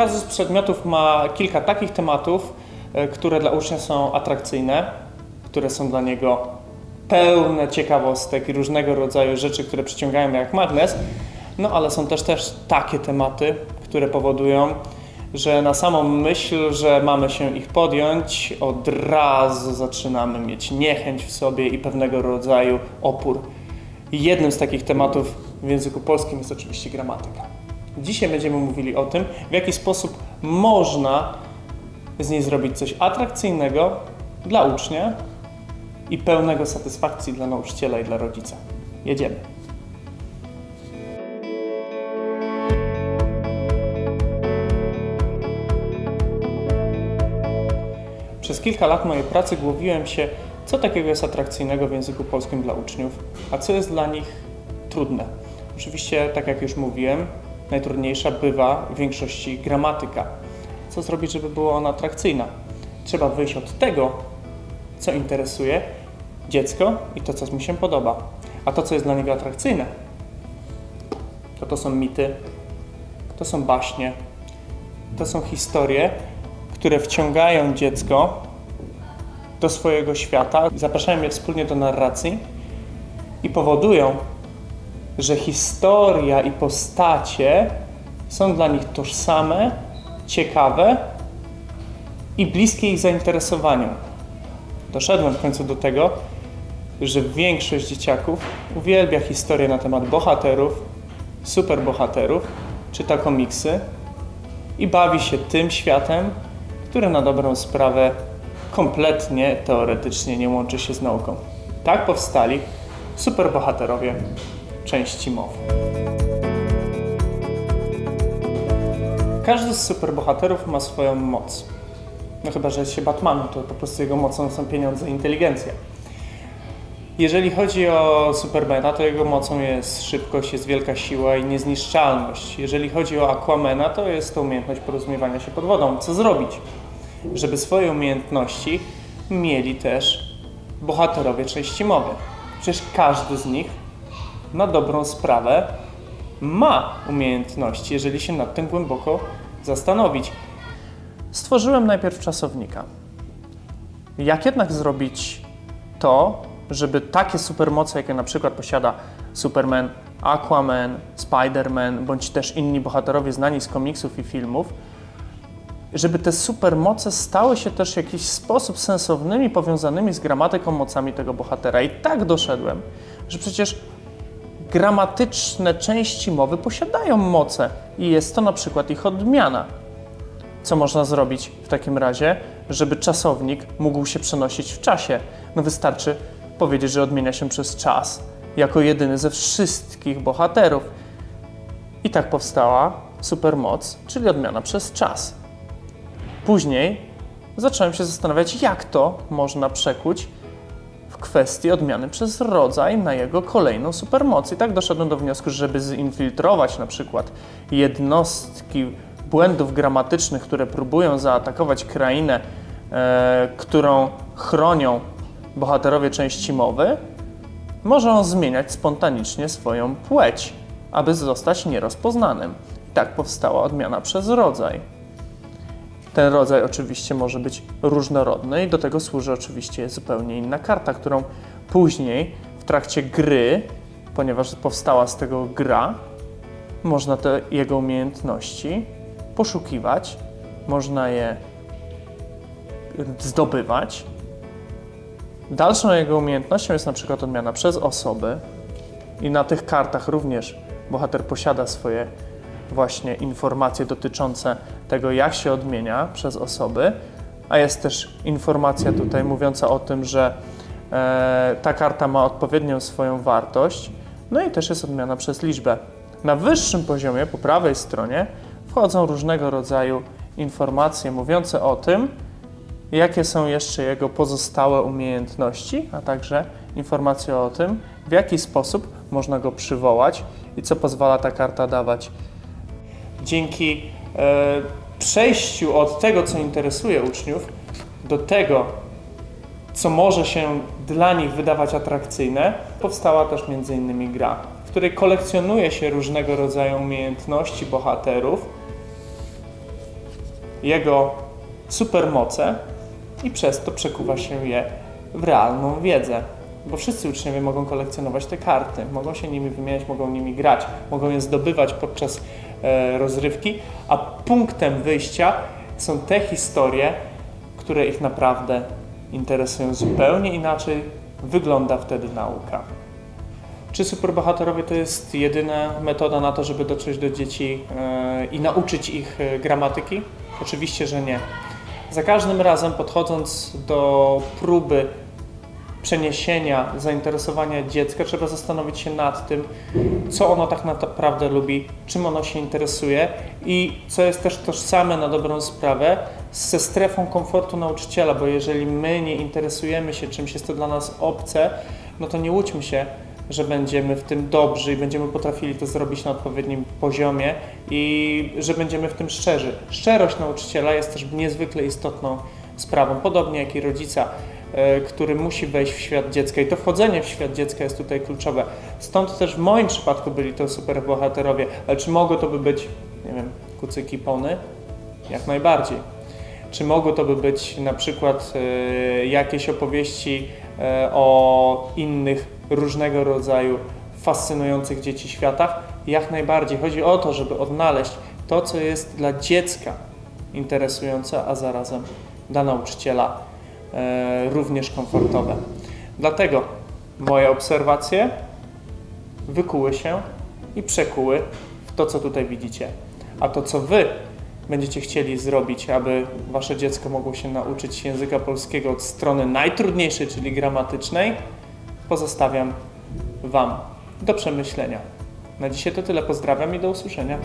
Każdy z przedmiotów ma kilka takich tematów, e, które dla ucznia są atrakcyjne, które są dla niego pełne ciekawostek i różnego rodzaju rzeczy, które przyciągają jak magnes. No ale są też też takie tematy, które powodują, że na samą myśl, że mamy się ich podjąć, od razu zaczynamy mieć niechęć w sobie i pewnego rodzaju opór. Jednym z takich tematów w języku polskim jest oczywiście gramatyka. Dzisiaj będziemy mówili o tym, w jaki sposób można z niej zrobić coś atrakcyjnego dla ucznia i pełnego satysfakcji dla nauczyciela i dla rodzica. Jedziemy. Przez kilka lat mojej pracy głowiłem się, co takiego jest atrakcyjnego w języku polskim dla uczniów, a co jest dla nich trudne. Oczywiście, tak jak już mówiłem, najtrudniejsza bywa w większości gramatyka. Co zrobić, żeby była ona atrakcyjna? Trzeba wyjść od tego, co interesuje dziecko i to, co mu się podoba. A to, co jest dla niego atrakcyjne, to to są mity, to są baśnie, to są historie, które wciągają dziecko do swojego świata, zapraszają je wspólnie do narracji i powodują, że historia i postacie są dla nich tożsame, ciekawe i bliskie ich zainteresowaniu. Doszedłem w końcu do tego, że większość dzieciaków uwielbia historie na temat bohaterów, superbohaterów, czyta komiksy i bawi się tym światem, który na dobrą sprawę kompletnie teoretycznie nie łączy się z nauką. Tak powstali superbohaterowie części mowy. Każdy z superbohaterów ma swoją moc. No chyba, że jest się Batmanem, to po prostu jego mocą są pieniądze i inteligencja. Jeżeli chodzi o Supermana, to jego mocą jest szybkość, jest wielka siła i niezniszczalność. Jeżeli chodzi o Aquamana, to jest to umiejętność porozumiewania się pod wodą. Co zrobić? Żeby swoje umiejętności mieli też bohaterowie części mowy. Przecież każdy z nich na dobrą sprawę ma umiejętności, jeżeli się nad tym głęboko zastanowić. Stworzyłem najpierw czasownika. Jak jednak zrobić to, żeby takie supermoce, jakie na przykład posiada Superman, Aquaman, Spider-Man, bądź też inni bohaterowie znani z komiksów i filmów, żeby te supermoce stały się też w jakiś sposób sensownymi, powiązanymi z gramatyką mocami tego bohatera. I tak doszedłem, że przecież gramatyczne części mowy posiadają moce i jest to na przykład ich odmiana. Co można zrobić w takim razie, żeby czasownik mógł się przenosić w czasie? No wystarczy powiedzieć, że odmienia się przez czas, jako jedyny ze wszystkich bohaterów. I tak powstała supermoc, czyli odmiana przez czas. Później zacząłem się zastanawiać, jak to można przekuć kwestii odmiany przez rodzaj na jego kolejną supermoc. I tak doszedłem do wniosku, że żeby zinfiltrować na przykład jednostki błędów gramatycznych, które próbują zaatakować krainę, e, którą chronią bohaterowie części mowy, może on zmieniać spontanicznie swoją płeć, aby zostać nierozpoznanym. I tak powstała odmiana przez rodzaj. Ten rodzaj oczywiście może być różnorodny i do tego służy oczywiście zupełnie inna karta, którą później w trakcie gry, ponieważ powstała z tego gra, można te jego umiejętności poszukiwać, można je zdobywać. Dalszą jego umiejętnością jest na przykład odmiana przez osoby i na tych kartach również bohater posiada swoje właśnie informacje dotyczące tego, jak się odmienia przez osoby, a jest też informacja tutaj mówiąca o tym, że e, ta karta ma odpowiednią swoją wartość, no i też jest odmiana przez liczbę. Na wyższym poziomie, po prawej stronie, wchodzą różnego rodzaju informacje mówiące o tym, jakie są jeszcze jego pozostałe umiejętności, a także informacje o tym, w jaki sposób można go przywołać i co pozwala ta karta dawać. Dzięki e, przejściu od tego, co interesuje uczniów, do tego, co może się dla nich wydawać atrakcyjne, powstała też między innymi gra, w której kolekcjonuje się różnego rodzaju umiejętności bohaterów jego supermoce i przez to przekuwa się je w realną wiedzę. Bo wszyscy uczniowie mogą kolekcjonować te karty, mogą się nimi wymieniać, mogą nimi grać, mogą je zdobywać podczas rozrywki, a punktem wyjścia są te historie, które ich naprawdę interesują. Zupełnie inaczej wygląda wtedy nauka. Czy superbohaterowie to jest jedyna metoda na to, żeby dotrzeć do dzieci e, i nauczyć ich e, gramatyki? Oczywiście, że nie. Za każdym razem podchodząc do próby przeniesienia zainteresowania dziecka, trzeba zastanowić się nad tym, co ono tak naprawdę lubi, czym ono się interesuje i co jest też tożsame na dobrą sprawę ze strefą komfortu nauczyciela, bo jeżeli my nie interesujemy się czymś, jest to dla nas obce, no to nie łudźmy się, że będziemy w tym dobrzy i będziemy potrafili to zrobić na odpowiednim poziomie i że będziemy w tym szczerzy. Szczerość nauczyciela jest też niezwykle istotną sprawą, podobnie jak i rodzica, który musi wejść w świat dziecka i to wchodzenie w świat dziecka jest tutaj kluczowe. Stąd też w moim przypadku byli to superbohaterowie, ale czy mogło to by być, nie wiem, kucyki pony? Jak najbardziej. Czy mogło to by być na przykład e, jakieś opowieści e, o innych różnego rodzaju fascynujących dzieci światach? Jak najbardziej. Chodzi o to, żeby odnaleźć to, co jest dla dziecka interesujące, a zarazem dla nauczyciela e, również komfortowe. Dlatego moje obserwacje wykuły się i przekuły w to, co tutaj widzicie. A to, co Wy będziecie chcieli zrobić, aby Wasze dziecko mogło się nauczyć języka polskiego od strony najtrudniejszej, czyli gramatycznej, pozostawiam Wam do przemyślenia. Na dzisiaj to tyle. Pozdrawiam i do usłyszenia.